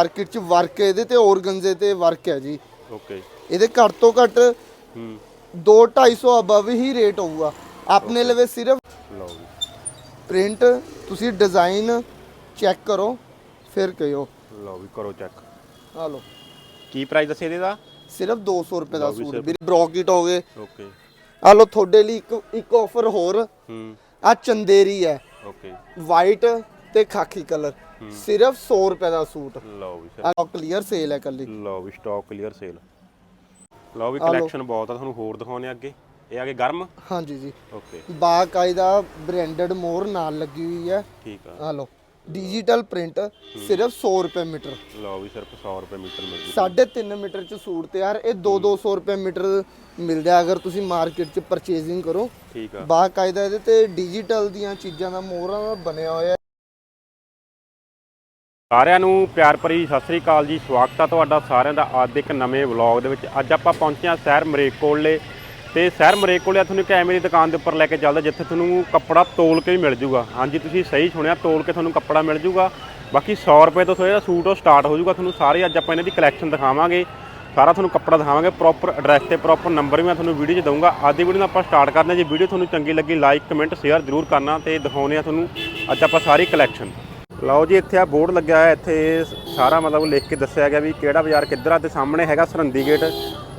Market 'ਚ work ਇਹਦੇ ਤੇ ਔਰਗਨਜ਼ੇ ਤੇ ਵਰਕ ਹੈ ਜੀ। ਓਕੇ ਇਹਦੇ ਘੱਟ ਤੋਂ ਘੱਟ ਹੂੰ। 2 250 ਅਬਵ ਹੀ ਰੇਟ ਹੋਊਗਾ। ਆਪਣੇ ਲਵੇ ਸਿਰਫ ਲਓ ਜੀ। ਪ੍ਰਿੰਟ ਤੁਸੀਂ ਡਿਜ਼ਾਈਨ ਚੈੱਕ ਕਰੋ ਫਿਰ ਕਹਿਓ ਲਓ ਵੀ ਕਰੋ ਚੈੱਕ ਆ ਲਓ। ਕੀ ਪ੍ਰਾਈਸ ਦੱਸਿਆ ਇਹਦੇ ਦਾ? ਸਿਰਫ 200 ਰੁਪਏ ਦਾ ਸੂਟ। ਵੀਰੇ ਬ੍ਰੋਕਟ ਹੋ ਗਏ। ਓਕੇ ਆ ਲਓ ਤੁਹਾਡੇ ਲਈ ਇੱਕ ਇੱਕ ਆਫਰ ਹੋਰ। ਹੂੰ। ਆ ਚੰਦੇਰੀ ਹੈ। ਓਕੇ ਵਾਈਟ ਤੇ ਖਾਕੀ ਕਲਰ ਸਿਰਫ 100 ਰੁਪਏ ਦਾ ਸੂਟ। ਲਓ ਵੀ ਸਰ ਆ ਕਲੀਅਰ ਸੇਲ ਹੈ ਕੱਲੀ ਲਓ ਵੀ ਸਟਾਕ ਕਲੀਅਰ ਸੇਲ ਲਓ ਵੀ ਲਓ। ਕਲੈਕਸ਼ਨ ਬਹੁਤ ਆ ਤੁਹਾਨੂੰ ਹੋਰ ਦਿਖਾਉਣੇ ਆ ਅੱਗੇ। ਇਹ ਆ ਗਏ ਗਰਮ? ਹਾਂਜੀ ਜੀ। ਓਕੇ ਬਾਕਾਇਦਾ ਬ੍ਰਾਂਡਡ ਮੋਰ ਨਾਲ ਲੱਗੀ ਹੋਈ ਹੈ। ਠੀਕ ਆ। ਆ ਲਓ ਡਿਜੀਟਲ ਪ੍ਰਿੰਟ ਸਿਰਫ 100 ਰੁਪਏ ਮੀਟਰ। ਲਓ ਵੀ ਸਿਰਫ 100 ਰੁਪਏ ਮੀਟਰ ਮਿਲ ਜੂ 3.5 ਮੀਟਰ ਚ ਸੂਟ ਤਿਆਰ ਇਹ 2-200 ਰੁਪਏ ਮੀਟਰ ਮਿਲਦਾ ਅਗਰ ਤੁਸੀਂ ਮਾਰਕੀਟ ਚ ਪਰਚੇਜ਼ਿੰਗ ਕਰੋ। ਠੀਕ ਆ। ਬਾਕਾਇਦਾ ਇਹਦੇ ਤੇ ਡਿਜੀਟਲ ਦੀਆਂ ਚੀਜ਼ਾਂ ਦਾ ਮੋਹਰਾਂ ਦਾ ਬਣਿਆ ਹੋਇਆ ਹੈ। ਸਾਰਿਆਂ ਨੂੰ ਪਿਆਰ ਭਰੀ ਸਤਿ ਸ੍ਰੀ ਅਕਾਲ ਜੀ। ਸਵਾਗਤ ਆ ਤੁਹਾਡਾ ਸਾਰਿਆਂ ਦਾ ਅੱਜ ਇੱਕ ਨਵੇਂ ਵਲੌਗ ਦੇ ਵਿੱਚ। ਅੱਜ ਆਪਾਂ ਪਹੁੰਚੇ ਹਾਂ ਸ਼ਹਿਰ ਮਰੇਕ ਮਰੇਕੋਲੇ ਤੇ ਸ਼ਹਿਰ ਮਰੇਕ ਕੋਲੇ ਤੁਹਾਨੂੰ ਇੱਕ ਐਵੇਂ ਦੀ ਦੁਕਾਨ ਦੇ ਉੱਪਰ ਲੈ ਕੇ ਚੱਲਦਾ ਜਿੱਥੇ ਤੁਹਾਨੂੰ ਕੱਪੜਾ ਤੋਲ ਕੇ ਵੀ ਮਿਲ ਜੂਗਾ। ਹਾਂਜੀ, ਤੁਸੀਂ ਸਹੀ ਸੁਣਿਆ, ਤੋਲ ਕੇ ਤੁਹਾਨੂੰ ਕੱਪੜਾ ਮਿਲ ਜੂਗਾ। ਬਾਕੀ 100 ਰੁਪਏ ਤੋਂ ਜਿਹੜਾ ਸੂਟ ਉਹ ਸਟਾਰਟ ਹੋ ਜੂਗਾ। ਤੁਹਾਨੂੰ ਸਾਰੇ ਅੱਜ ਆਪਾਂ ਇਹਨਾਂ ਦੀ ਕਲੈਕਸ਼ਨ ਦਿਖਾਵਾਂਗੇ। ਸਾਰਾ ਤੁਹਾਨੂੰ ਕੱਪੜਾ ਦਿਖਾਵਾਂਗੇ। ਪ੍ਰੋਪਰ ਐਡਰੈਸ ਤੇ ਪ੍ਰੋਪਰ ਨੰਬਰ ਵੀ ਮੈਂ ਤੁਹਾਨੂੰ ਵੀਡੀਓ 'ਚ ਦਊਂਗਾ। ਅੱਜ ਦੀ ਵੀਡੀਓ ਨੂੰ ਆਪਾਂ ਸਟਾਰਟ ਕਰਦੇ ਹਾਂ ਜੇ ਵੀਡੀਓ ਤੁਹਾਨੂੰ ਚੰਗੀ ਲੱਗੀ ਲਾਈਕ ਕਮੈਂਟ ਸ਼ੇਅਰ ਜ਼ਰੂਰ ਕਰਨਾ ਤੇ ਦਿਖਾਉਂਦੇ ਆ ਤੁਹਾਨੂੰ ਅੱਜ ਆਪਾਂ ਸਾਰੀ ਕਲੈਕਸ਼ਨ ਲਓ ਜੀ, ਇੱਥੇ ਆ ਬੋਰਡ ਲੱਗਿਆ ਹੋਇਆ, ਇੱਥੇ ਸਾਰਾ ਮਤਲਬ ਲਿਖ ਕੇ ਦੱਸਿਆ ਗਿਆ ਵੀ ਕਿਹੜਾ ਬਾਜ਼ਾਰ ਕਿੱਧਰ ਆ। ਤੇ ਸਾਹਮਣੇ ਹੈਗਾ ਸਰੰਦੀ ਗੇਟ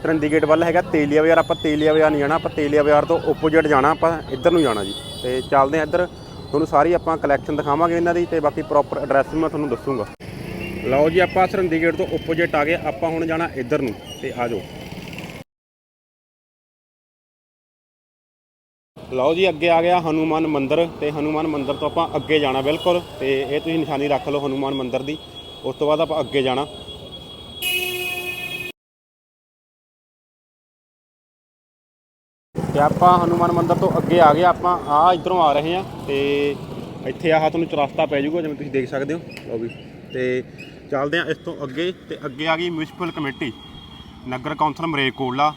ਸਰੰਦੀ ਗੇਟ ਵੱਲ ਹੈਗਾ ਤੇਲੀਆ ਬਾਜ਼ਾਰ, ਆਪਾਂ ਤੇਲੀਆ ਬਾਜ਼ਾਰ ਨਹੀਂ ਜਾਣਾ, ਆਪਾਂ ਤੇਲੀਆ ਬਾਜ਼ਾਰ ਤੋਂ ਓਪੋਜਿਟ ਜਾਣਾ, ਆਪਾਂ ਇੱਧਰ ਨੂੰ ਜਾਣਾ ਜੀ। ਤੇ ਚੱਲਦੇ ਆ ਇੱਧਰ, ਤੁਹਾਨੂੰ ਸਾਰੀ ਆਪਾਂ ਕਲੈਕਸ਼ਨ ਦਿਖਾਵਾਂਗੇ ਇਹਨਾਂ ਦੀ ਤੇ ਬਾਕੀ ਪ੍ਰੋਪਰ ਐਡਰੈਸ ਮੈਂ ਤੁਹਾਨੂੰ ਦੱਸੂਗਾ। ਲਓ ਜੀ, ਆਪਾਂ ਸਰੰਦੀ ਗੇਟ ਤੋਂ ਓਪੋਜਿਟ ਆ ਗਏ, ਆਪਾਂ ਹੁਣ ਜਾਣਾ ਇੱਧਰ ਨੂੰ, ਤੇ ਆ ਜਾਓ। ਲਓ ਜੀ, ਅੱਗੇ ਆ ਗਿਆ ਹਨੂਮਾਨ ਮੰਦਿਰ ਤੇ ਹਨੂਮਾਨ ਮੰਦਿਰ ਤੋਂ ਆਪਾਂ ਅੱਗੇ ਜਾਣਾ ਬਿਲਕੁਲ ਤੇ ਇਹ ਤੁਸੀਂ ਨਿਸ਼ਾਨੀ ਰੱਖ ਲਓ ਹਨੂਮਾਨ ਮੰਦਿਰ ਦੀ। ਉਸ ਤੋਂ ਬਾਅਦ ਆਪਾਂ ਅੱਗੇ ਜਾਣਾ। ਤੇ ਆਪਾਂ ਹਨੂਮਾਨ ਮੰਦਿਰ ਤੋਂ ਅੱਗੇ ਆ ਗਏ, ਆਪਾਂ ਆ ਇਧਰੋਂ ਆ ਰਹੇ ਆ ਤੇ ਇੱਥੇ ਆਹ ਤੁਹਾਨੂੰ ਚਰਸਤਾ ਪੈ ਜਾਊਗਾ, ਜਿਵੇਂ ਤੁਸੀਂ ਦੇਖ ਸਕਦੇ ਹੋ। ਲਓ ਵੀ, ਤੇ ਚੱਲਦੇ ਆ ਇਸ ਤੋਂ ਅੱਗੇ ਤੇ ਅੱਗੇ ਆ ਗਈ ਮਿਊਨਿਸਪਲ ਕਮੇਟੀ, ਨਗਰ ਕੌਂਸਲ ਮਰੇਕੋਟਲਾ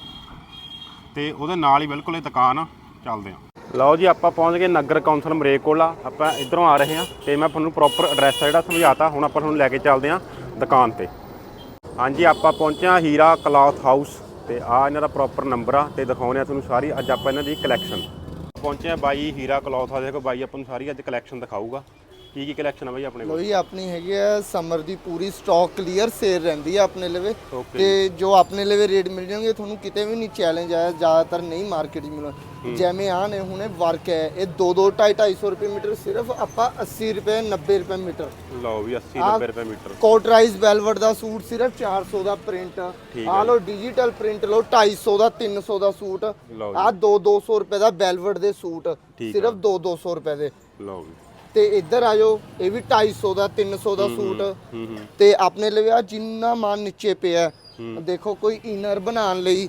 ਤੇ ਉਹਦੇ ਨਾਲ ਹੀ ਬਿਲਕੁਲ ਇਹ ਦੁਕਾਨ ਆ। ਚੱਲਦੇ ਆ ਲਓ ਜੀ, ਆਪਾਂ ਪਹੁੰਚ ਗਏ ਨਗਰ ਕੌਂਸਲ ਮਰੇਕੋਲਾ। ਆਪਾਂ ਇਧਰੋਂ ਆ ਰਹੇ ਹਾਂ ਤੇ ਮੈਂ ਤੁਹਾਨੂੰ ਪ੍ਰੋਪਰ ਐਡਰੈਸ ਆ ਜਿਹੜਾ ਸਮਝਾਤਾ। ਹੁਣ ਆਪਾਂ ਤੁਹਾਨੂੰ ਲੈ ਕੇ ਚੱਲਦੇ ਹਾਂ ਦੁਕਾਨ ਤੇ। ਹਾਂਜੀ, ਆਪਾਂ ਪਹੁੰਚੇ ਹਾਂ ਹੀਰਾ ਕਲੌਥ ਹਾਊਸ ਤੇ ਆ ਇਹਨਾਂ ਦਾ ਪ੍ਰੋਪਰ ਨੰਬਰ ਆ ਤੇ ਦਿਖਾਉਂਦੇ ਆ ਤੁਹਾਨੂੰ ਸਾਰੀ। ਅੱਜ ਆਪਾਂ ਇਹਨਾਂ ਦੀ ਕਲੈਕਸ਼ਨ ਪਹੁੰਚੇ ਹਾਂ ਬਾਈ ਹੀਰਾ ਕਲੌਥ ਹਾਊਸ ਦੇਖੋ ਬਾਈ, ਆਪਾਂ ਨੂੰ ਸਾਰੀ ਅੱਜ ਕਲੈਕਸ਼ਨ ਦਿਖਾਊਗਾ। ਕੀ ਕੀ ਕਲੈਕਸ਼ਨ ਆ ਬਾਈ ਆਪਣੇ ਕੋਲ? ਲੋ ਜੀ ਆਪਣੀ ਹੈਗੀ ਹੈ ਸਮਰ ਦੀ ਪੂਰੀ ਸਟਾਕ ਕਲੀਅਰ ਸੇਲ ਰਹਿੰਦੀ ਹੈ ਆਪਣੇ ਲਵੇ। ਤੇ ਜੋ। ਆਪਣੇ ਲਵੇ ਰੇਟ ਮਿਲ ਜਾਣਗੇ ਤੁਹਾਨੂੰ ਕਿਤੇ ਵੀ ਨਹੀਂ ਚੈਲੰਜ ਆਇਆ ਜ਼ਿਆਦਾਤਰ ਨਹੀਂ ਮਾਰਕੀਟ 'ਚ ਮਿਲਣਾ। ਜਿਵੇਂ ਆ ਨੇ ਹੁਣੇ ਵਰਕ ਹੈ। ਇਹ 2 2 2.5 250 ਰੁਪਏ ਮੀਟਰ ਸਿਰਫ ਆਪਾਂ 80 ਰੁਪਏ 90 ਰੁਪਏ ਮੀਟਰ। ਲਓ ਵੀ 80 ਆਹ 90 ਰੁਪਏ ਮੀਟਰ। ਕੋਟਰਾਈਜ਼ ਵੈਲਵਟ ਦਾ ਸੂਟ ਸਿਰਫ 400 ਦਾ ਪ੍ਰਿੰਟ ਠੀਕ ਆ ਲੋ ਡਿਜੀਟਲ ਪ੍ਰਿੰਟ ਲੋ 250 ਦਾ 300 ਦਾ ਸੂਟ। ਲਓ ਆ 2 200 ਰੁਪਏ ਦਾ ਵੈਲਵਟ ਦੇ ਸੂਟ। ਠੀਕ ਸਿਰਫ 2 200 ਰੁਪਏ ਦੇ। ਲਓ ਵੀ ਤੇ ਇੱਧਰ ਆ ਜਾਓ ਇਹ ਵੀ 250 ਦਾ 300 ਦਾ ਸੂਟ। ਹੂੰ ਹੂੰ। ਤੇ ਆਪਣੇ ਲਈ ਆ ਜਿੰਨਾ ਮਾਨ ਨੀਚੇ ਪਿਆ ਦੇਖੋ ਕੋਈ ਇਨਰ ਬਣਾਉਣ ਲਈ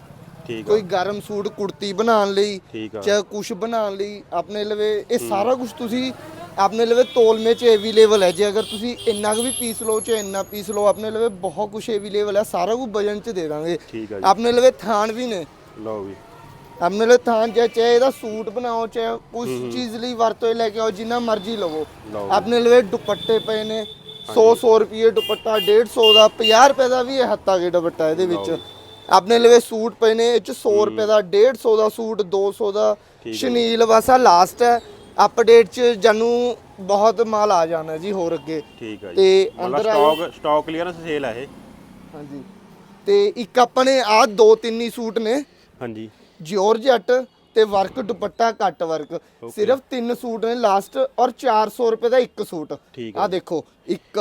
ਕੋਈ ਗਰਮ ਸੂਟ ਕੁੜਤੀ ਬਣਾਉਣ ਲਈ ਚਾਹੇ ਕੁਝ ਬਣਾਉਣ ਲਈ ਆਪਣੇ ਲਵੇ ਇਹ ਸਾਰਾ ਕੁਝ ਤੁਸੀਂ ਆਪਣੇ ਲਵੇ ਤੋਲਮੇ ਚ ਅਵੇਲੇਬਲ ਹੈ। ਜੇ ਅਗਰ ਤੁਸੀਂ ਇੰਨਾ ਕੁ ਵੀ ਪੀਸ ਲਓ ਚਾਹੇ ਇੰਨਾ ਪੀਸ ਲਓ ਆਪਣੇ ਲਵੇ ਬਹੁਤ ਕੁਝ ਅਵੇਲੇਬਲ ਹੈ। ਸਾਰਾ ਕੁਝ ਵਜਨ ਚ ਦੇ ਦਾਂਗੇ। ਆਪਣੇ ਲਵੇ ਥਾਨ ਵੀ ਨੇ। ਲਓ ਵੀ। ਆਪਣੇ ਲਈ ਥਾਨ ਚਾਹੇ ਚਾਹੇ ਇਹਦਾ ਸੂਟ ਬਣਾਓ ਚਾਹੇ ਕੁਝ ਚੀਜ਼ ਲਈ ਵਰਤੋਂ ਲੈ ਕੇ ਆਓ ਜਿੰਨਾ ਮਰਜ਼ੀ ਲਵੋ। ਲਓ। ਆਪਣੇ ਲਈ ਦੁਪੱਟੇ ਪਏ ਨੇ 100 100 ਰੁਪਏ ਦੁਪੱਟਾ 150 ਦਾ 50 ਰੁਪਏ ਦਾ ਵੀ ਇਹ ਹੱਤਾ ਗੇ ਦੁਪੱਟਾ ਇਹਦੇ ਵਿੱਚ। ਆਪਣੇ ਲਈ ਸੂਟ ਪਏ ਨੇ ਇਹ ਚ 100 ਰੁਪਏ ਦਾ 150 ਦਾ ਸੂਟ 200 ਦਾ ਸ਼ਨੀਲ ਵਾਸਾ ਲਾਸਟ ਹੈ। ਅਪਡੇਟ ਚ ਜਾਨੂੰ ਬਹੁਤ ਮਾਲ ਆ ਜਾਣਾ ਜੀ ਹੋਰ ਅੱਗੇ। ਠੀਕ ਆ ਜੀ। ਤੇ ਮਤਲਬ ਅੰਦਰ ਆਓ ਸਟਾਕ ਸਟਾਕ ਕਲੀਅਰੈਂਸ ਸੇਲ ਆ ਇਹ। ਹਾਂਜੀ। ਤੇ ਇੱਕ ਆਪਾਂ ਨੇ ਆ ਦੋ ਤਿੰਨ ਹੀ ਸੂਟ ਨੇ। ਹਾਂਜੀ। ਜਿਓਰਜਟ ਤੇ ਵਰਕ ਦੁਪੱਟਾ ਕੱਟ ਵਰਕ। ਸਿਰਫ ਤਿੰਨ ਸੂਟ ਨੇ ਲਾਸਟ ਔਰ 400 ਰੁਪਏ ਦਾ ਇੱਕ ਸੂਟ। ਆ ਦੇਖੋ ਇੱਕ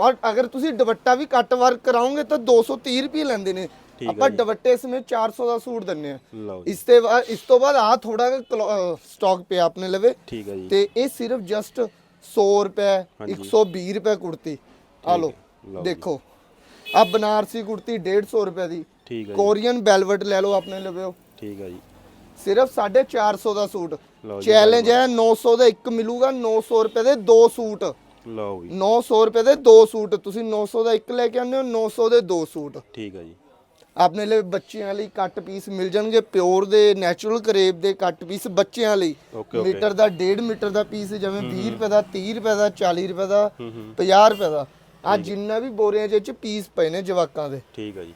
ਔਰ ਅਗਰ ਤੁਸੀਂ ਦੁਪੱਟਾ ਵੀ ਕੱਟ ਵਰਕ ਕਰਾਓਗੇ ਤਾਂ 230 ਰੁਪਏ ਲੈਂਦੇ ਨੇ। ਆਪਾਂ ਦੁਪੱਟੇ ਸਮੇਤ 400 ਦਾ ਸੂਟ ਦਿੰਨੇ ਆ ਇਸ ਤੇ ਇਸ ਤੋਂ ਬਾਅਦ ਆ ਥੋੜਾ ਸਟਾਕ ਪਿਆ ਆਪਣੇ ਲਵੇ। ਠੀਕ ਆ ਜੀ। ਤੇ ਇਹ ਸਿਰਫ ਜਸਟ 100 ਰੁਪਏ 120 ਰੁਪਏ ਕੁੜਤੀ। ਆ ਲਓ ਦੇਖੋ। ਆ ਬਨਾਰਸੀ ਕੁੜਤੀ 150 ਰੁਪਏ ਦੀ। ਠੀਕ ਜੀ। ਕੋਰੀਅਨ ਵੈਲਵਟ ਲੈ ਲਓ ਆਪਣੇ ਲਵੇ ਠੀਕ ਆ ਜੀ। ਸਿਰਫ 450 ਦਾ ਸੂਟ। ਲਓ ਜੀ ਚੈਲੰਜ ਹੈ 900 ਦਾ ਇੱਕ ਮਿਲੂਗਾ 900 ਰੁਪਏ ਦੇ ਦੋ ਸੂਟ। ਲਓ ਵੀ 900 ਰੁਪਏ ਦੇ ਦੋ ਸੂਟ ਤੁਸੀਂ 900 ਦਾ ਇੱਕ ਲੈ ਕੇ ਆਉਂਦੇ ਹੋ 900 ਦੇ ਦੋ ਸੂਟ। ਠੀਕ ਆ ਜੀ। ਆਪਣੇ ਲਈ ਬੱਚਿਆਂ ਲਈ ਕੱਟ ਪੀਸ ਮਿਲ ਜਾਣਗੇ ਪਿਓਰ ਦੇ ਨੈਚੁਰਲ ਕਰੇਪ ਦੇ ਕੱਟ ਪੀਸ ਬੱਚਿਆਂ ਲਈ। ਮੀਟਰ ਦਾ 1.5 ਮੀਟਰ ਦਾ ਪੀਸ ਜਿਵੇਂ 20 ਰੁਪਏ ਦਾ 30 ਰੁਪਏ ਦਾ 40 ਰੁਪਏ ਦਾ 50 ਰੁਪਏ ਦਾ। ਆ ਜਿੰਨਾ ਵੀ ਬੋਰੀਆਂ 'ਚ ਇਹ 'ਚ ਪੀਸ ਪਏ ਨੇ ਜਵਾਕਾਂ ਦੇ। ਠੀਕ ਆ ਜੀ।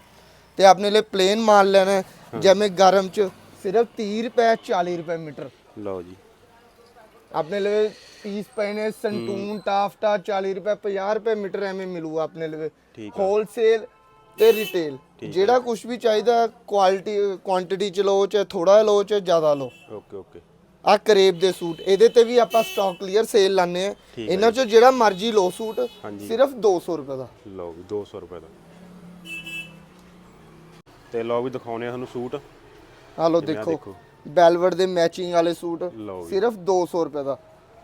ਤੇ ਆਪਣੇ ਲਈ ਪਲੇਨ ਮਾਲ ਲੈਣਾ ਹੈ, ਜਿਵੇਂ ਗਰਮ 'ਚ ਸਿਰਫ 30 ਰੁਪਏ 40 ਰੁਪਏ ਮੀਟਰ। ਲਓ ਜੀ। ਆਪਣੇ ਲਈ ਪੀਸ ਪਏ ਨੇ ਸੰਟੂਨ ਟਾਫਟਾ 40 ਰੁਪਏ 50 ਰੁਪਏ ਮੀਟਰ ਐਵੇਂ ਮਿਲੂਗਾ ਆਪਣੇ ਲਈ। ਠੀਕ ਹੋਲਸੇਲ ਤੇ ਰਿਟੇਲ ਜਿਹੜਾ ਕੁਝ ਵੀ ਚਾਹੀਦਾ ਕੁਆਲਿਟੀ ਕੁਆਂਟੀਟੀ ਚ ਲਓ ਚਾਹੇ ਥੋੜਾ ਲਓ ਚਾਹੇ ਜ਼ਿਆਦਾ ਲਓ। ਓਕੇ ਓਕੇ ਆ ਕਰੇਬ ਦੇ ਸੂਟ ਇਹਦੇ ਤੇ ਵੀ ਆਪਾਂ ਸਟਾਕ ਕਲੀਅਰ ਸੇਲ ਲਾਣੇ ਆ ਠੀਕ ਹੈ ਇਹਨਾਂ ਚੋਂ ਜਿਹੜਾ ਮਰਜ਼ੀ ਲਓ ਸੂਟ ਹਾਂਜੀ। ਸਿਰਫ 200 ਰੁਪਏ ਦਾ। ਲਓ ਵੀ 200 ਰੁਪਏ ਦਾ। ਤੇ ਲਓ ਵੀ ਦਿਖਾਉਣੇ ਆ ਤੁਹਾਨੂੰ ਸੂਟ। ਆ ਲਓ ਦੇਖੋ। ਬੈਲਵਟ ਦੇ ਮੈਚਿੰਗ ਵਾਲੇ ਸੂਟ ਲਓ ਜੀ। ਸਿਰਫ 200 ਰੁਪਏ ਦਾ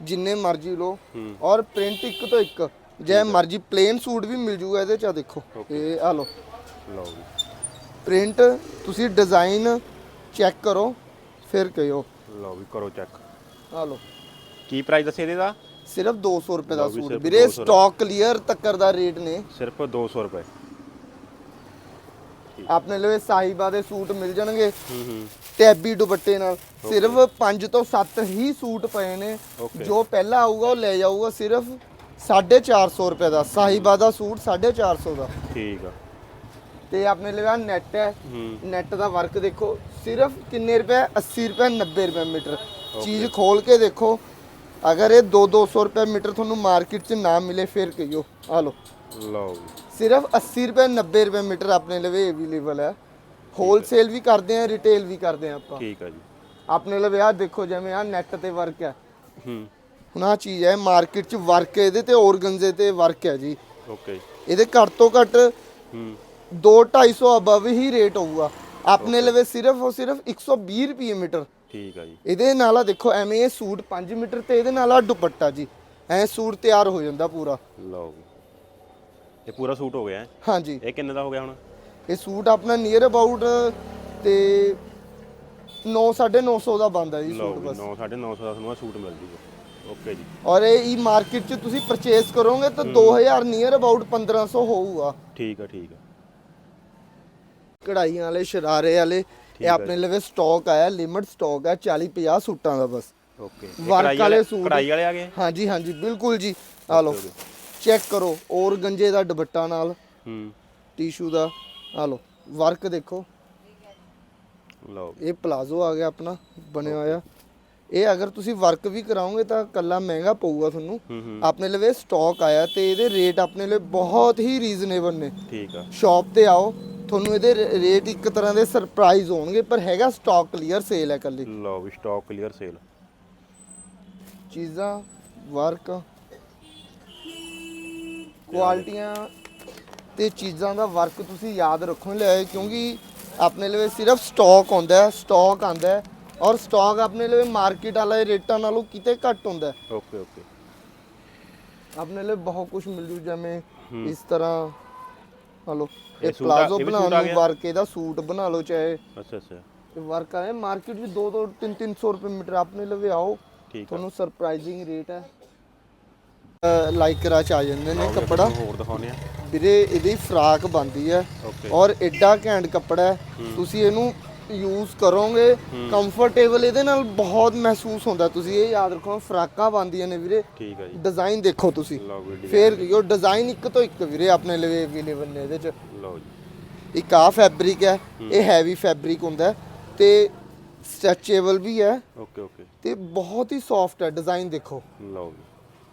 ਜਿੰਨੇ ਮਰਜ਼ੀ ਲਓ। ਹੂੰ। ਔਰ ਪ੍ਰਿੰਟ ਇੱਕ ਤੋਂ ਇੱਕ ਜੇ ਮਰਜ਼ੀ ਪਲੇਨ ਸੂਟ ਵੀ ਮਿਲ ਜੂਗਾ ਇਹਦੇ ਚ ਆ ਦੇਖੋ। ਇਹ ਆ ਲਓ। ਲਓ ਪ੍ਰਿੰਟ ਤੁਸੀਂ ਡਿਜ਼ਾਈਨ ਚੈੱਕ ਕਰੋ ਫਿਰ ਕਹਿਓ ਲਓ ਵੀ ਕਰੋ ਚੈੱਕ ਆ ਲਓ। ਕੀ ਪ੍ਰਾਈਸ ਦੱਸੇ ਇਹਦੇ? ਦਾ ਸਿਰਫ 200 ਰੁਪਏ ਦਾ ਲਓ ਵੀ ਸੂਟ। ਸਿਰਫ ਵੀਰੇ 200 ਸਟਾਕ ਕਲੀਅਰ ਤੱਕਰ ਦਾ ਰੇਟ ਨੇ। ਸਿਰਫ 200 ਰੁਪਏ। ਆਪਣੇ ਲਈ ਸਾਹਿਬਾ ਦੇ ਸੂਟ ਮਿਲ ਜਾਣਗੇ। ਹੂੰ ਹੂੰ। ਟੈਬੀ ਦੁਪੱਟੇ ਨਾਲ। ਸਿਰਫ 5 ਤੋਂ 7 ਹੀ ਸੂਟ ਪਏ ਨੇ. ਜੋ ਪਹਿਲਾਂ ਆਊਗਾ ਉਹ ਲੈ ਜਾਊਗਾ ਸਿਰਫ 450 ਰੁਪਏ ਦਾ। ਸਾਹਿਬਾ ਦਾ ਸੂਟ 450 ਦਾ। ਠੀਕ ਆ। ਤੇ ਆਪਣੇ ਲਈ ਆ ਨੈਟ ਹੈ। ਨੈਟ ਦਾ ਵਰਕ ਦੇਖੋ। ਸਿਰਫ ਕਿੰਨੇ ਰੁਪਏ? 80 ਰੁਪਏ 90 ਰੁਪਏ ਮੀਟਰ। ਚੀਜ਼ ਖੋਲ ਕੇ ਦੇਖੋ। ਅਗਰ ਇਹ 2 200 ਰੁਪਏ ਮੀਟਰ ਤੁਹਾਨੂੰ ਮਾਰਕੀਟ 'ਚ ਨਾ ਮਿਲੇ ਫਿਰ ਕਹੀਓ। ਆ ਲਓ। ਲਓ ਸਿਰਫ 80 ਰੁਪਏ 90 ਰੁਪਏ ਮੀਟਰ ਆਪਣੇ ਲਵੇ ਅਵੇਲੇਬਲ ਹੈ। ਹੋਲਸੇਲ ਵੀ ਕਰਦੇ ਆ ਰਿਟੇਲ ਵੀ ਕਰਦੇ ਆ ਆਪਾਂ। ਠੀਕ ਆ ਜੀ। ਆਪਣੇ ਲਵੇ ਆ ਦੇਖੋ ਜਿਵੇਂ ਆ ਨੈਟ ਤੇ ਵਰਕ ਹੈ। ਹੂੰ। ਹੁਣ ਆ ਚੀਜ਼ ਹੈ ਮਾਰਕੀਟ 'ਚ ਵਰਕ ਇਹਦੇ ਤੇ ਔਰਗਨਜ਼ੇ ਤੇ ਵਰਕ ਹੈ ਜੀ। ਓਕੇ ਇਹਦੇ ਘੱਟ ਤੋਂ ਘੱਟ ਹੂੰ। 2 250 ਅਬਵ ਹੀ ਰੇਟ ਹੋਊਗਾ। ਆਪਣੇ ਲਵੇ ਸਿਰਫ ਉਹ ਸਿਰਫ 120 ਰੁਪਏ ਮੀਟਰ। ਠੀਕ ਆ ਜੀ। ਇਹਦੇ ਨਾਲ ਆ ਦੇਖੋ ਐਵੇਂ ਇਹ ਸੂਟ 5 ਮੀਟਰ ਤੇ ਇਹਦੇ ਨਾਲ ਆ ਦੁਪੱਟਾ ਜੀ। ਐ ਸੂਟ ਤਿਆਰ ਹੋ ਜਾਂਦਾ ਪੂਰਾ। ਲਓ ਇਹ ਪੂਰਾ ਸੂਟ ਹੋ ਗਿਆ ਹੈ। ਹਾਂਜੀ। ਇਹ ਕਿੰਨੇ ਦਾ ਹੋ ਗਿਆ ਹੁਣ? ਇਹ ਸੂਟ ਆਪਣਾ ਨੀਅਰ ਅਬਾਊਟ ਤੇ 9 950 ਦਾ ਬੰਦਾ ਜੀ ਲਓ ਸੂਟ ਬਸ। 9 950 ਦਾ ਤੁਹਾਨੂੰ ਸੂਟ ਮਿਲ ਜੂਗਾ। ਓਕੇ ਜੀ। ਔਰ ਇਹ ਈ ਮਾਰਕੀਟ 'ਚ ਤੁਸੀਂ ਪਰਚੇਸ ਕਰੋਗੇ ਤਾਂ 2000 ਨੀਅਰ ਅਬਾਊਟ 1500 ਹੋਊਗਾ। ਠੀਕ ਆ ਠੀਕ ਆ। ਕਢਾਈਆਂ ਵਾਲੇ ਸ਼ਰਾਰੇ ਵਾਲੇ ਇਹ ਆਪਣੇ ਲਵੇ ਸਟਾਕ ਆਇਆ ਲਿਮਿਟ ਸਟਾਕ ਹੈ 40 50 ਸੂਟਾਂ ਦਾ ਬਸ। ਓਕੇ Work ਵਾਲੇ ਸੂਟ। ਕਢਾਈ ਵਾਲੇ ਆ ਗਏ? ਹਾਂਜੀ ਹਾਂਜੀ ਬਿਲਕੁਲ ਜੀ। ਆ ਲਓ। ਚੈੱਕ ਕਰੋ ਔਰ ਗੰਜੇ ਦਾ ਦੁਪੱਟਾ ਨਾਲ ਹੂੰ। ਟਿਸ਼ੂ ਦਾ। ਆ ਲਓ ਵਰਕ ਦੇਖੋ। ਲਓ। ਇਹ ਪਲਾਜ਼ੋ ਆ ਗਿਆ ਆਪਣਾ ਬਣਿਆ ਹੋਇਆ। ਇਹ ਅਗਰ ਤੁਸੀਂ ਵਰਕ ਵੀ ਕਰਾਓਗੇ ਤਾਂ ਕੱਲਾ ਮਹਿੰਗਾ ਪਊਗਾ ਤੁਹਾਨੂੰ। ਆਪਣੇ ਲਵੇ ਸਟਾਕ ਆਇਆ ਤੇ ਇਹਦੇ ਰੇਟ ਆਪਣੇ ਲਈ ਬਹੁਤ ਹੀ ਰੀਜ਼ਨੇਬਲ ਨੇ। ਠੀਕ ਆ। ਸ਼ਾਪ ਤੇ ਆਓ ਤੁਹਾਨੂੰ ਇਹਦੇ ਰੇਟ ਇੱਕ ਤਰ੍ਹਾਂ ਦੇ ਸਰਪ੍ਰਾਈਜ਼ ਹੋਣਗੇ ਪਰ ਹੈਗਾ ਸਟਾਕ ਕਲੀਅਰ ਸੇਲ ਹੈ ਕੱਲੀ ਲਓ ਵੀ ਸਟਾਕ ਕਲੀਅਰ ਸੇਲ ਚੀਜ਼ਾਂ ਵਰਕ ਕੁਆਲਟੀਆਂ ਤੇ ਚੀਜ਼ਾਂ ਦਾ ਵਰਕ ਤੁਸੀਂ ਯਾਦ ਰੱਖੋ ਲੈ ਕਿਉਂਕਿ ਆਪਣੇ ਲਈ ਸਿਰਫ ਸਟਾਕ ਆਉਂਦਾ ਹੈ ਸਟਾਕ ਆਉਂਦਾ ਹੈ ਔਰ ਸਟਾਕ ਆਪਣੇ ਲਈ ਮਾਰਕੀਟ ਵਾਲੇ ਰੇਟਾਂ ਨਾਲੋਂ ਕਿਤੇ ਘੱਟ ਹੁੰਦਾ ਹੈ। ਓਕੇ ਓਕੇ ਆਪਣੇ ਲਈ ਬਹੁਤ ਕੁਝ ਮਿਲ ਜੂ ਜਿਵੇਂ ਇਸ ਤਰ੍ਹਾਂ ਹਲੋ ਇਹ ਇਹ ਸੂਟ ਆ- ਪਲਾਜ਼ੋ ਇਹ ਵੀ ਬਣਾਉਣ ਸੂਟ ਆ ਨੂੰ ਗਿਆ? ਵਰਕ ਇਹਦਾ ਸੂਟ ਬਣਾ ਲਓ ਚਾਹੇ। ਅੱਛਾ ਅੱਛਾ। ਇਹ ਵਰਕ ਆਏ ਮਾਰਕੀਟ ਵਿੱਚ 2 2 3 300 ਰੁਪਏ ਮੀਟਰ ਆਪਣੇ ਲਵੇ ਆਓ ਠੀਕ ਆ। ਤੁਹਾਨੂੰ ਸਰਪ੍ਰਾਈਜ਼ਿੰਗ ਰੇਟ ਹੈ। ਲਾਈਕਰਾ ਚ ਆ ਜਾਂਦੇ ਨੇ ਕੱਪੜਾ। ਹੋਰ ਦਿਖਾਉਣੇ ਆ ਵੀਰੇ ਇਹਦੀ ਫਰਾਕ ਬੰਦੀ ਹੈ ਔਰ ਐਡਾ ਘੈਂਟ ਕੱਪੜਾ ਹੈ। ਤੁਸੀਂ ਇਹਨੂੰ ਯੂਜ਼ ਕਰੋਗੇ ਕੰਫਰਟੇਬਲ ਇਹਦੇ ਨਾਲ ਬਹੁਤ ਮਹਿਸੂਸ ਹੁੰਦਾ। ਤੁਸੀਂ ਇਹ ਯਾਦ ਰੱਖੋ ਫਰਾਕਾਂ ਬੰਦੀਆਂ ਨੇ ਵੀਰੇ। ਠੀਕ ਆ ਜੀ। ਡਿਜ਼ਾਈਨ ਦੇਖੋ ਤੁਸੀਂ। ਫੇਰ ਕਿਉਂ ਡਿਜ਼ਾਈਨ ਇੱਕ ਤੋਂ ਇੱਕ ਵੀਰੇ ਆਪਣੇ ਲਈ ਅਵੇਲੇਬਲ ਨੇ ਇਹਦੇ ਚ। ਲਓ ਜੀ। ਇੱਕ ਆ ਫੈਬਰਿਕ ਹੈ ਇਹ ਹੈਵੀ ਫੈਬਰਿਕ ਹੁੰਦਾ ਹੈ ਤੇ ਸਟ੍ਰੈਚੇਬਲ ਵੀ ਹੈ। ਓਕੇ ਓਕੇ ਤੇ ਬਹੁਤ ਹੀ ਸੌਫਟ ਹੈ ਡਿਜ਼ਾਈਨ ਦੇਖੋ। ਲਓ ਜੀ।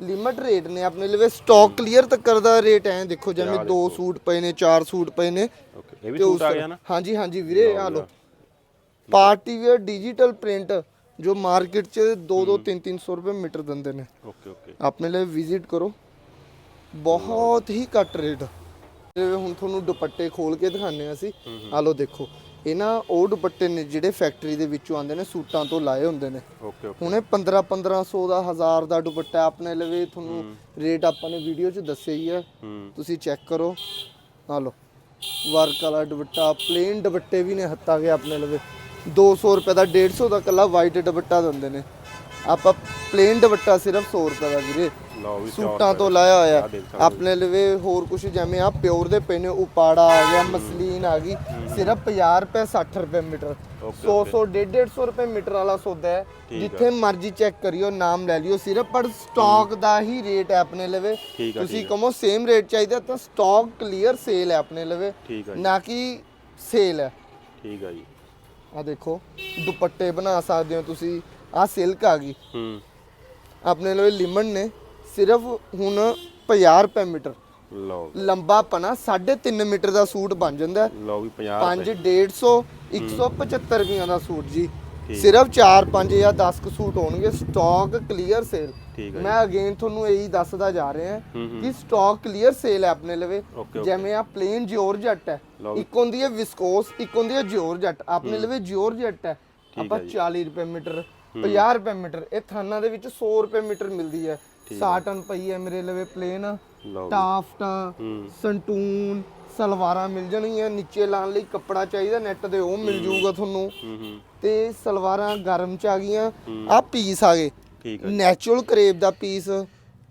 ਲਿਮਟ ਰੇਟ ਨੇ ਆਪਣੇ ਲਈ। ਸਟਾਕ ਕਲੀਅਰ ਤੱਕ ਦਾ ਰੇਟ ਐ ਦੇਖੋ ਜਿਵੇਂ ਦੋ ਸੂਟ ਪਏ ਨੇ ਚਾਰ ਸੂਟ ਪਏ ਨੇ ਓਕੇ ਇਹ ਵੀ ਤੇ ਸੂਟ ਆ ਉਸ- ਗਿਆ ਨਾ? ਹਾਂਜੀ ਹਾਂਜੀ ਵੀਰੇ ਆ ਲੋ ਪਾਰਟੀ ਵੇਅਰ ਡਿਜੀਟਲ ਪ੍ਰਿੰਟ ਜੋ ਮਾਰਕੀਟ 'ਚ 2 2 3 300 ਰੁਪਏ ਮੀਟਰ ਦਿੰਦੇ ਨੇ। ਓਕੇ ਓਕੇ ਆਪਣੇ ਲਈ ਵਿਜ਼ਿਟ ਕਰੋ। ਬਹੁਤ ਹੀ ਘੱਟ ਰੇਟ ਜਿਵੇਂ ਹੁਣ ਤੁਹਾਨੂੰ ਦੁਪੱਟੇ ਖੋਲ ਕੇ ਦਿਖਾਉਂਦੇ ਆ ਅਸੀਂ। ਆ ਲੋ ਦੇਖੋ। ਇਹ ਨਾ ਉਹ ਦੁਪੱਟੇ ਨੇ ਜਿਹੜੇ ਫੈਕਟਰੀ ਦੇ ਵਿੱਚੋਂ ਆਉਂਦੇ ਨੇ ਸੂਟਾਂ ਤੋਂ ਲਾਏ ਹੁੰਦੇ ਨੇ। ਓਕੇ ਓਕੇ ਹੁਣੇ 15 1500 ਦਾ 1000 ਦਾ ਦੁਪੱਟਾ ਆਪਣੇ ਲਵੇ ਤੁਹਾਨੂੰ ਰੇਟ ਆਪਾਂ ਨੇ ਵੀਡੀਓ 'ਚ ਦੱਸਿਆ ਹੀ ਹੂੰ। ਤੁਸੀਂ ਚੈੱਕ ਕਰੋ। ਆ ਲਓ ਵਰਕ ਵਾਲਾ ਦੁਪੱਟਾ ਪਲੇਨ ਦੁਪੱਟੇ ਵੀ ਨੇ ਹੱਤਾ ਗਿਆ ਆਪਣੇ ਲਵੇ। 200 ਰੁਪਏ ਦਾ 150 ਦਾ ਕੱਲਾ ਵਾਈਟ ਦੁਪੱਟਾ ਦਿੰਦੇ ਨੇ। ਆਪਾਂ ਪਲੇਨ ਦੁਪੱਟਾ ਸਿਰਫ 100 ਰੁਪਏ ਦਾ ਵੀਰੇ। ਸੂਟਾਂ ਤੋਂ ਲਾਇਆ ਹੋਇਆ। ਆਪਣੇ ਲਵੇ ਹੋਰ ਕੁਝ ਜਿਵੇਂ ਆ ਪਿਓਰ ਦੇ ਪਏ ਨੇ ਉਪਾੜਾ ਆ ਗਿਆ ਮਸਲੀਨ ਆ ਗਈ। ਸਿਰਫ 50 ਰੁਪਏ 60 ਰੁਪਏ ਮੀਟਰ। 100 100 150 150 ਰੁਪਏ ਮੀਟਰ ਵਾਲਾ ਸੌਦਾ ਹੈ। ਜਿੱਥੇ ਮਰਜ਼ੀ ਚੈੱਕ ਕਰਿਓ ਨਾਮ ਲੈ ਲਿਓ। ਸਿਰਫ ਪਰ ਸਟਾਕ ਦਾ ਹੀ ਰੇਟ ਹੈ ਆਪਣੇ ਲਵੇ। ਤੁਸੀਂ ਕਹੋ ਸੇਮ ਰੇਟ ਚਾਹੀਦਾ ਤਾਂ ਸਟਾਕ ਕਲੀਅਰ ਸੇਲ ਹੈ ਆਪਣੇ ਲਵੇ। ਨਾ ਕਿ ਸੇਲ ਹੈ। ਠੀਕ ਆ ਜੀ। ਆ ਦੇਖੋ ਦੁਪੱਟੇ ਬਣਾ ਸਕਦੇ ਹੋ ਤੁਸੀਂ। ਆ ਸਿਲਕ ਆ ਗਈ। ਹੂੰ। ਆਪਣੇ ਲਈ ਲਿਮਨ ਨੇ ਸਿਰਫ ਹੁਣ 50 ਰੁਪਏ ਮੀਟਰ। ਲਓ ਲੰਬਾ ਪਨਾ 3.5 ਮੀਟਰ ਦਾ ਸੂਟ ਬਣ ਜਾਂਦਾ ਲਓ ਵੀ 50 5 150 175 ਰੁਪਈਆ ਦਾ ਸੂਟ ਜੀ। ਸਿਰਫ 4 5 ਜਾਂ 10 ਕੁ ਸੂਟ ਹੋਣਗੇ ਸਟਾਕ ਕਲੀਅਰ ਸੇਲ ਮੈਂ ਅਗੇਨ ਤੁਹਾਨੂੰ ਇਹੀ ਦੱਸਦਾ ਜਾ ਰਿਹਾ ਕਿ ਸਟਾਕ ਕਲੀਅਰ ਸੇਲ ਹੈ ਆਪਣੇ ਲਵੇ। ਜਿਵੇਂ ਆ ਪਲੇਨ ਜਿਓਰਜਟ ਹੈ। ਇੱਕ ਹੁੰਦੀ ਹੈ ਵਿਸਕੋਸ ਇੱਕ ਹੁੰਦੀ ਹੈ ਜਿਓਰਜਟ ਆਪਣੇ ਲਵੇ ਜਿਓਰਜਟ ਹੈ। ਆਪਾਂ ਹੈ ਜੀ। 40 ਰੁਪਏ ਮੀਟਰ 50 ਰੁਪਏ ਮੀਟਰ ਇਹ ਥਾਨਾਂ ਦੇ ਵਿੱਚ 100 ਰੁਪਏ ਮੀਟਰ ਮਿਲਦੀ ਹੈ। ਸਾਟਨ ਪਈ ਹੈ ਮੇਰੇ ਲਵੇ ਪਲੇਨ। ਟਾਫਟ ਹੂੰ। ਸੰਟੂਨ ਸਲਵਾਰਾਂ ਮਿਲ ਜਾਣਗੀਆਂ। ਨੀਚੇ ਲਾਣ ਲਈ ਕੱਪੜਾ ਚਾਹੀਦਾ ਨੈਟ ਦੇ ਉਹ ਮਿਲ ਜਾਊਗਾ ਤੁਹਾਨੂੰ। ਹੂੰ ਹੂੰ। ਤੇ ਸਲਵਾਰਾਂ ਗਰਮ ਚ ਆ ਗਈਆਂ। ਆ ਪੀਸ ਆ ਗਏ। ਠੀਕ ਨੈਚੁਰਲ ਕਰੇਪ ਦਾ ਪੀਸ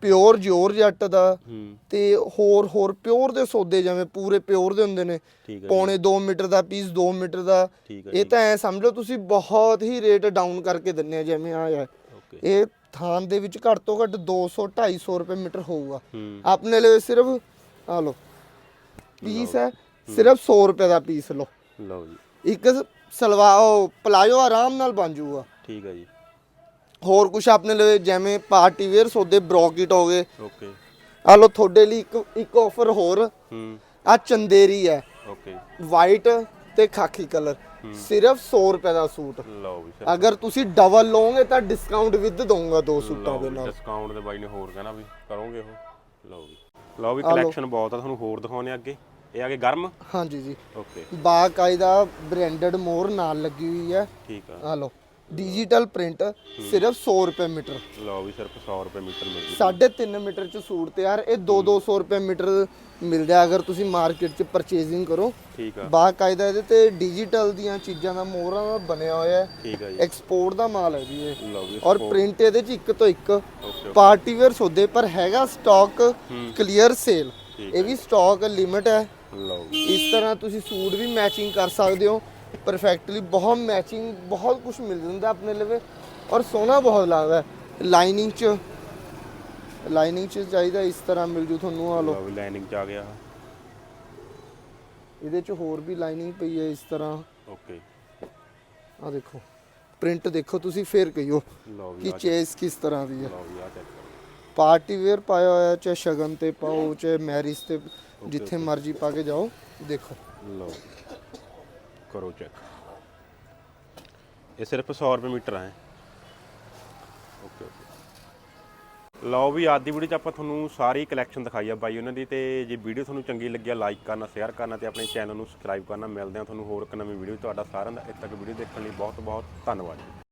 ਪਿਓਰ ਜੋਰਜੱਟ ਦਾ। ਹੂੰ। ਤੇ ਹੋਰ ਹੋਰ ਪਿਓਰ ਦੇ ਸੌਦੇ ਜਿਵੇਂ ਪੂਰੇ ਪਿਓਰ ਦੇ ਹੁੰਦੇ ਨੇ। ਪੌਣੇ 2 ਮੀਟਰ ਦਾ ਪੀਸ 2 ਮੀਟਰ ਦਾ। ਇਹ ਤਾਂ ਐ ਸਮਝ ਲਓ ਤੁਸੀਂ ਬਹੁਤ ਹੀ ਰੇਟ ਡਾਊਨ ਕਰਕੇ ਦਿੰਨੇ ਆ ਜਿਵੇਂ ਆ ਹੈ ਇਹ ਥਾਨ ਦੇ ਵਿੱਚ ਘੱਟ ਤੋਂ ਘੱਟ 200 250 ਰੁਪਏ ਮੀਟਰ ਹੋਊਗਾ। ਹੂੰ। ਆਪਣੇ ਲਈ ਸਿਰਫ ਆ ਲਓ ਪੀਸ ਹੈ ਸਿਰਫ 100 ਰੁਪਏ ਦਾ ਪੀਸ ਲਓ। ਲਓ ਜੀ। ਇੱਕ ਸਲਵਾ ਉਹ ਪਲਾਜੋ ਆਰਾਮ ਨਾਲ ਬਣ ਜਾਊਗਾ। ਠੀਕ ਆ ਜੀ। ਹੋਰ ਕੁਝ ਆਪਣੇ ਲਈ ਜਿਵੇਂ ਪਾਰਟੀ ਵੇਅਰ ਸੌਦੇ ਬ੍ਰੋਕਟ ਹੋ ਗਏ। ਓਕੇ। ਆ ਲਓ ਤੁਹਾਡੇ ਲਈ ਇੱਕ ਇੱਕ ਆਫਰ ਹੋਰ। ਹੂੰ। ਆ ਚੰਦੇਰੀ ਹੈ। ਓਕੇ। ਵਾਈਟ ਤੇ ਖਾਕੀ ਕਲਰ ਸਿਰਫ 100 ਰੁਪਏ ਦਾ ਸੂਟ। ਲਓ ਵੀ ਸਰ ਅਗਰ ਤੁਸੀਂ ਡਬਲ ਲਓਗੇ ਤਾਂ ਡਿਸਕਾਊਂਟ ਵਿਦ ਦਊਂਗਾ ਦੋ ਸੂਟਾਂ ਦੇ ਨਾਲ। ਡਿਸਕਾਊਂਟ ਦੇ ਬਾਈ ਨੇ ਹੋਰ ਕਹਿਣਾ ਵੀ ਕਰੋਗੇ ਉਹ। ਲਓ ਵੀ। ਲਓ ਵੀ ਕਲੈਕਸ਼ਨ ਬਹੁਤ ਆ ਤੁਹਾਨੂੰ ਹੋਰ ਦਿਖਾਉਣੇ ਅੱਗੇ। ਇਹ ਆ ਗਏ ਗਰਮ? ਹਾਂਜੀ ਜੀ। ਓਕੇ ਬਾਕਾਇਦਾ ਬ੍ਰਾਂਡਡ ਮੋਰ ਨਾਲ ਲੱਗੀ ਹੋਈ ਹੈ। ਠੀਕ ਆ। ਆ ਲਓ। ਡਿਜੀਟਲ ਪ੍ਰਿੰਟ ਸਿਰਫ 100 ਰੁਪਏ ਮੀਟਰ। ਲਓ ਵੀ ਸਿਰਫ 100 ਰੁਪਏ ਮੀਟਰ ਮਿਲ ਜੂ 3.5 ਮੀਟਰ ਚ ਸੂਟ ਤਿਆਰ ਇਹ 2-200 ਰੁਪਏ ਮੀਟਰ ਮਿਲਦਾ ਅਗਰ ਤੁਸੀਂ ਮਾਰਕੀਟ ਚ ਪਰਚੇਜ਼ਿੰਗ ਕਰੋ। ਠੀਕ ਆ। ਬਾਕਾਇਦਾ ਇਹਦੇ ਤੇ ਡਿਜੀਟਲ ਦੀਆਂ ਚੀਜ਼ਾਂ ਦਾ ਮੋਹਰਾਂ ਦਾ ਬਣਿਆ ਹੋਇਆ ਹੈ। ਠੀਕ ਆ ਜੀ। ਐਕਸਪੋਰਟ ਦਾ ਮਾਲ ਹੈ ਜੀ ਇਹ। ਔਰ ਪ੍ਰਿੰਟ ਇਹਦੇ ਚ ਇੱਕ ਤੋਂ ਇੱਕ। ਪਾਰਟੀ ਵੇਅਰ ਸੌਦੇ ਪਰ ਹੈਗਾ ਸਟਾਕ ਕਲੀਅਰ ਸੇਲ ਇਹ ਵੀ ਸਟਾਕ ਲਿਮਿਟ ਹੈ। ਲਓ ਇਸ ਤਰ੍ਹਾਂ ਤੁਸੀਂ ਸੂਟ ਵੀ ਮੈਚਿੰਗ ਕਰ ਸਕਦੇ ਹੋ। ਪਰਫੈਕਟਲੀ ਬਹੁਤ ਮੈਚਿੰਗ ਬਹੁਤ ਕੁਝ ਮਿਲ ਜਾਂਦਾ ਆਪਣੇ ਲਵੇ ਔਰ ਸੋਹਣਾ ਬਹੁਤ ਲੱਗਦਾ ਲਾਈਨਿੰਗ ਚ ਲਾਈਨਿੰਗ ਚ ਚਾਹੀਦਾ ਇਸ ਤਰ੍ਹਾਂ ਮਿਲ ਜੂ ਤੁਹਾਨੂੰ ਆ ਲੋ ਲਓ ਵੀ ਲਾਈਨਿੰਗ ਚ ਆ ਗਿਆ ਇਹਦੇ ਚ ਹੋਰ ਵੀ ਲਾਈਨਿੰਗ ਪਈ ਹੈ ਇਸ ਤਰ੍ਹਾਂ ਓਕੇ ਆ ਦੇਖੋ ਪ੍ਰਿੰਟ ਦੇਖੋ ਤੁਸੀਂ ਫੇਰ ਕਹੀਓ ਲਓ ਵੀ ਕਿ ਚੇਸ ਕਿਸ ਤਰ੍ਹਾਂ ਦੀ ਹੈ ਲਓ ਵੀ ਆ ਚੈੱਕ ਕਰੋ ਪਾਰਟੀ ਵੇਅਰ ਪਾਇਆ ਹੋਇਆ ਚਾਹੇ ਸ਼ਗਨ ਤੇ ਪਾਓ ਚਾਹੇ ਮੈਰਿਜ ਤੇ ਜਿੱਥੇ ਮਰਜ਼ੀ ਪਾ ਕੇ ਜਾਓ ਦੇਖੋ ਲਓ ਕਰੋ ਚੈੱਕ ਇਹ ਸਿਰਫ 100 ਰੁਪਏ ਮੀਟਰ ਹੈ ਓਕੇ ਓਕੇ ਲਓ ਵੀ, ਅੱਜ ਦੀ ਵੀਡੀਓ ਚ ਆਪਾਂ ਤੁਹਾਨੂੰ ਸਾਰੀ ਕਲੈਕਸ਼ਨ ਦਿਖਾਈ ਆ ਬਾਈ ਉਹਨਾਂ ਦੀ ਤੇ ਜੇ ਵੀਡੀਓ ਤੁਹਾਨੂੰ ਚੰਗੀ ਲੱਗੀ ਆ ਲਾਈਕ ਕਰਨਾ ਸ਼ੇਅਰ ਕਰਨਾ ਤੇ ਆਪਣੇ ਚੈਨਲ ਨੂੰ ਸਬਸਕ੍ਰਾਈਬ ਕਰਨਾ। ਮਿਲਦੇ ਆ ਤੁਹਾਨੂੰ ਹੋਰ ਇੱਕ ਨਵੀਂ ਵੀਡੀਓ ਤੁਹਾਡਾ ਸਾਰਿਆਂ ਦਾ ਇੱਥੇ ਤੱਕ ਵੀਡੀਓ ਦੇਖਣ ਲਈ ਬਹੁਤ ਬਹੁਤ ਧੰਨਵਾਦ। ਜੀ